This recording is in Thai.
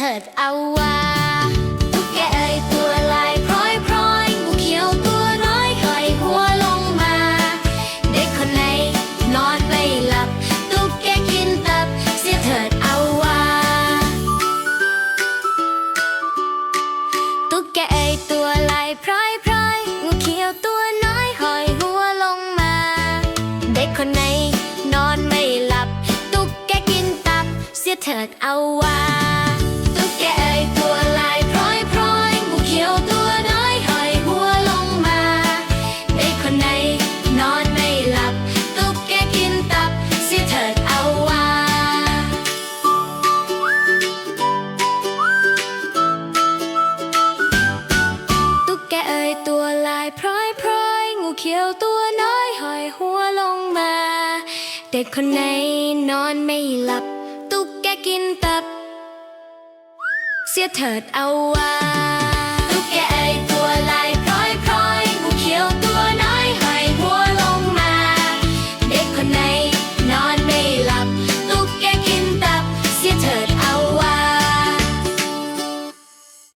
เถิดเอาว่าตุ๊กแกเอ่ยตัวลายพร้อยพร้อยงูเขียวตัวน้อยห้อยหัวลงมา เด็กคนไหนนอนไม่หลับ ตุ๊กแกกินตับ เสียเถิดเอาว่าตุ๊กแกเอ่ยตัวลายพร้อยพร้อยงูเขียวตัวน้อยห้อยหัวลงมา เด็กคนไหนนอนไม่หลับ ตุ๊กแกกินตับ เสียเถิดเอาว่า เขียวตัวน้อยห้อยหัวลงมา เด็กคนไหนนอนไม่หลับ ตุ๊กแกกินตับ เสียเถิดเอาไว้